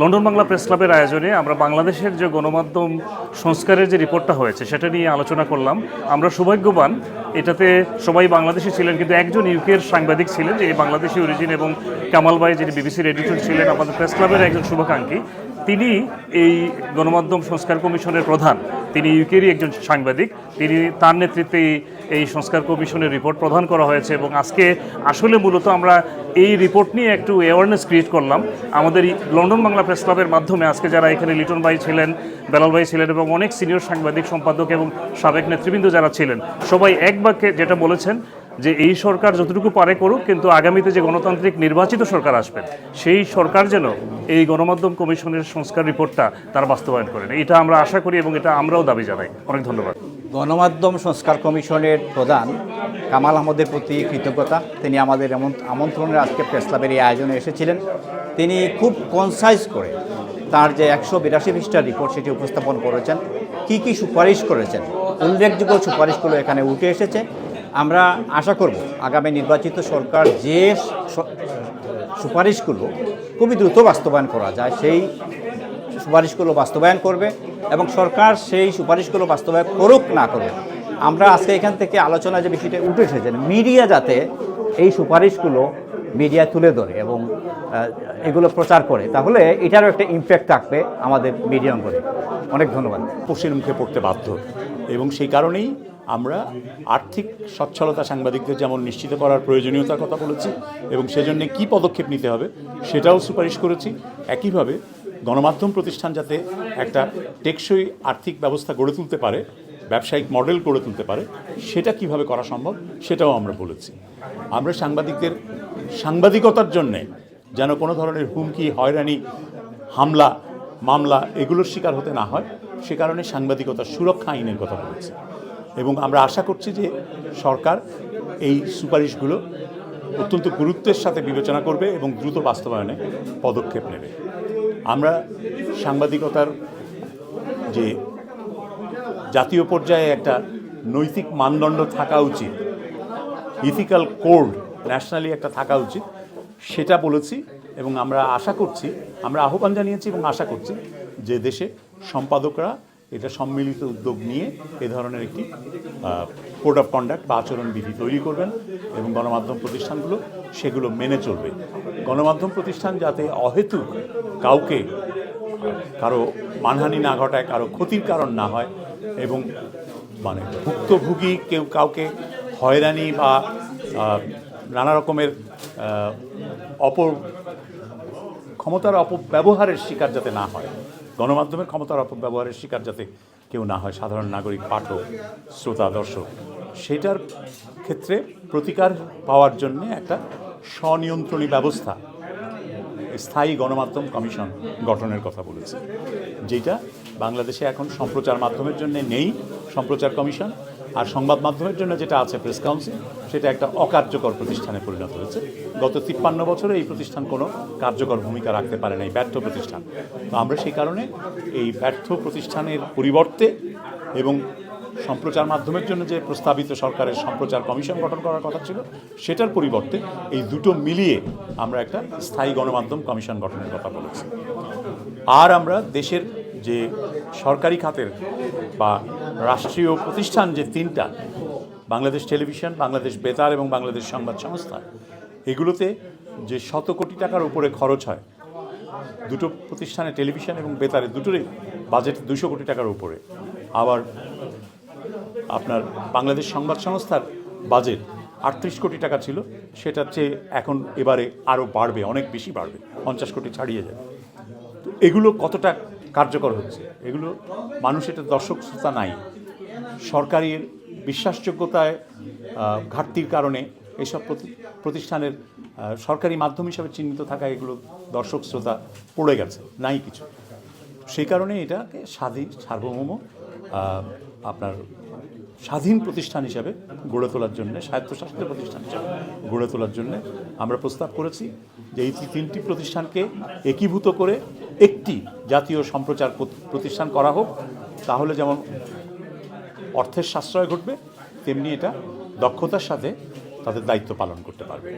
London Bangla press ক্লাবের আয়োজনে আমরা বাংলাদেশের যে গণমাধ্যম সংস্কারের যে রিপোর্টটা হয়েছে, সেটা নিয়ে আলোচনা করলাম। আমরা সৌভাগ্যবান, এটাতে সবাই বাংলাদেশি ছিলেন, কিন্তু একজন ইউকের সাংবাদিক ছিলেন, যিনি বাংলাদেশি অরিজিন এবং কামাল ভাই, যিনি বিবিসির এডিটর ছিলেন, আমাদের প্রেস ক্লাবের একজন শুভাকাঙ্ক্ষী। তিনি এই গণমাধ্যম সংস্কার কমিশনের প্রধান। তিনি ইউকেরই একজন সাংবাদিক। তিনি তার নেতৃত্বে এই- সংস্কার কমিশনের রিপোর্ট প্রদান করা হয়েছে এবং আজকে আসলে মূলত আমরা এই রিপোর্ট নিয়ে একটু অ্যাওয়ারনেস ক্রিয়েট করলাম। আমাদের লন্ডন বাংলা প্রেস ক্লাবের মাধ্যমে আজকে যারা এখানে লিটন ভাই ছিলেন, বেলাল ভাই ছিলেন এবং অনেক সিনিয়র সাংবাদিক, সম্পাদক এবং সাবেক নেতৃবৃন্দ যারা ছিলেন, সবাই এক বাক্যে যেটা বলেছেন যে এই সরকার যতটুকু পারে করুক, কিন্তু আগামীতে যে গণতান্ত্রিক নির্বাচিত সরকার আসবেন সেই সরকার যেন এই গণমাধ্যম কমিশনের সংস্কার রিপোর্টটা তারা বাস্তবায়ন করেন। এটা আমরা আশা করি এবং এটা আমরাও দাবি জানাই। অনেক ধন্যবাদ। গণমাধ্যম সংস্কার কমিশনের প্রধান কামাল আহমদের প্রতি কৃতজ্ঞতা। তিনি আমাদের এমন আমন্ত্রণের আজকে প্রেস ক্লাবের এই আয়োজনে এসেছিলেন। তিনি খুব কনসাইজ করে তার যে একশো বিরাশি পৃষ্ঠার রিপোর্ট সেটি উপস্থাপন করেছেন। কি কি সুপারিশ করেছেন? উল্লেখযোগ্য সুপারিশগুলো এখানে উঠে এসেছে। আমরা আশা করব আগামী নির্বাচিত সরকার যে সুপারিশগুলো খুবই দ্রুত বাস্তবায়ন করা যায়। সেই সুপারিশগুলো বাস্তবায়ন করবে এবং সরকার সেই সুপারিশগুলো বাস্তবায়ন করুক না করুক, আমরা আজকে এখান থেকে আলোচনা যে বিষয়টা উঠে এসেছে, মিডিয়া যাতে এই সুপারিশগুলো মিডিয়া তুলে ধরে এবং এগুলো প্রচার করে, তাহলে এটারও একটা ইম্প্যাক্ট থাকবে আমাদের মিডিয়া অঙ্গনে। অনেক ধন্যবাদ। পোষের মুখে পড়তে বাধ্য। এবং সেই কারণেই আমরা আর্থিক সচ্ছলতা সাংবাদিকদের যেমন নিশ্চিত করার প্রয়োজনীয়তার কথা বলেছি এবং সেজন্য কী পদক্ষেপ নিতে হবে সেটাও সুপারিশ করেছি। একইভাবে গণমাধ্যম প্রতিষ্ঠান যাতে একটা টেকসই আর্থিক ব্যবস্থা গড়ে তুলতে পারে, ব্যবসায়িক মডেল গড়ে তুলতে পারে, সেটা কীভাবে করা সম্ভব সেটাও আমরা বলেছি। আমরা সাংবাদিকদের সাংবাদিকতার জন্যে যেন কোনো ধরনের হুমকি, হয়রানি, হামলা, মামলা এগুলোর শিকার হতে না হয়, সে কারণে সাংবাদিকতার সুরক্ষা আইনের কথা বলেছি। এবং আমরা আশা করছি যে সরকার এই সুপারিশগুলো অত্যন্ত গুরুত্বের সাথে বিবেচনা করবে এবং দ্রুত বাস্তবায়নে পদক্ষেপ নেবে। আমরা সাংবাদিকতার যে জাতীয় পর্যায়ে একটা নৈতিক মানদণ্ড থাকা উচিত, ইথিক্যাল কোড, ন্যাশনালি একটা থাকা উচিত, সেটা বলেছি এবং আমরা আশা করছি, আমরা আহ্বান জানিয়েছি এবং আশা করছি যে দেশে সম্পাদকরা এটা সম্মিলিত উদ্যোগ নিয়ে এ ধরনের একটি কোড অফ কন্ডাক্ট বা আচরণবিধি তৈরি করবেন এবং গণমাধ্যম প্রতিষ্ঠানগুলো সেগুলো মেনে চলবে। গণমাধ্যম প্রতিষ্ঠান যাতে অহেতুক কাউকে, কারও মানহানি না ঘটায়, কারও ক্ষতির কারণ না হয় এবং মানে ভুক্তভোগী কেউ কাউকে হয়রানি বা নানা রকমের অপর, ক্ষমতার অপব্যবহারের শিকার যাতে না হয়। গণমাধ্যমের ক্ষমতার অপব্যবহারের শিকার যাতে কেউ না হয়, সাধারণ নাগরিক, পাঠক, শ্রোতা, দর্শক, সেটার ক্ষেত্রে প্রতিকার পাওয়ার জন্যে একটা স্বনিয়ন্ত্রণী ব্যবস্থা স্থায়ী গণমাধ্যম কমিশন গঠনের কথা বলেছি, যেটা বাংলাদেশে এখন সম্প্রচার মাধ্যমের জন্য নেই, সম্প্রচার কমিশন, আর সংবাদ মাধ্যমের জন্য যেটা আছে প্রেস কাউন্সিল, সেটা একটা অকার্যকর প্রতিষ্ঠানে পরিণত হয়েছে। গত তিপ্পান্ন বছরে এই প্রতিষ্ঠান কোনো কার্যকর ভূমিকা রাখতে পারে নাই, ব্যর্থ প্রতিষ্ঠান। তো আমরা সেই কারণে এই ব্যর্থ প্রতিষ্ঠানের পরিবর্তে এবং সম্প্রচার মাধ্যমের জন্য যে প্রস্তাবিত সরকারের সম্প্রচার কমিশন গঠন করার কথা ছিল, সেটার পরিবর্তে এই দুটো মিলিয়ে আমরা একটা স্থায়ী গণমাধ্যম কমিশন গঠনের কথা বলেছি। আর আমরা দেশের যে সরকারি খাতের বা রাষ্ট্রীয় প্রতিষ্ঠান যে তিনটা, বাংলাদেশ টেলিভিশন, বাংলাদেশ বেতার এবং বাংলাদেশ সংবাদ সংস্থা, এগুলোতে যে শত কোটি টাকার উপরে খরচ হয়, দুটো প্রতিষ্ঠানে টেলিভিশন এবং বেতারে দুটোরই বাজেট দুশো কোটি টাকার উপরে। আবার আপনার বাংলাদেশ সংবাদ সংস্থার বাজেট আটত্রিশ কোটি টাকা ছিল, সেটার চেয়ে এখন এবারে আরও বাড়বে, অনেক বেশি বাড়বে, পঞ্চাশ কোটি ছাড়িয়ে যাবে। তো এগুলো কতটা কার্যকর হচ্ছে? এগুলো মানুষ এটা দর্শক শ্রোতা নাই। সরকারের বিশ্বাসযোগ্যতায় ঘাটতির কারণে এসব প্রতি- প্রতিষ্ঠানের সরকারি মাধ্যম হিসাবে চিহ্নিত থাকা এগুলো দর্শক শ্রোতা পড়ে গেছে, নাই কিছু। সেই কারণে এটাকে স্বাধীন, সার্বভৌম আপনার স্বাধীন প্রতিষ্ঠান হিসাবে গড়ে তোলার জন্য, স্বায়ত্তশাসিত প্রতিষ্ঠান হিসাবে গড়ে তোলার জন্য আমরা প্রস্তাব করেছি যে এই তিনটি প্রতিষ্ঠানকে একীভূত করে একটি জাতীয় সম্প্রচার প্রতিষ্ঠান করা হোক। তাহলে যেমন অর্থের সাশ্রয় ঘটবে, তেমনি এটা দক্ষতার সাথে তাদের দায়িত্ব পালন করতে পারবে।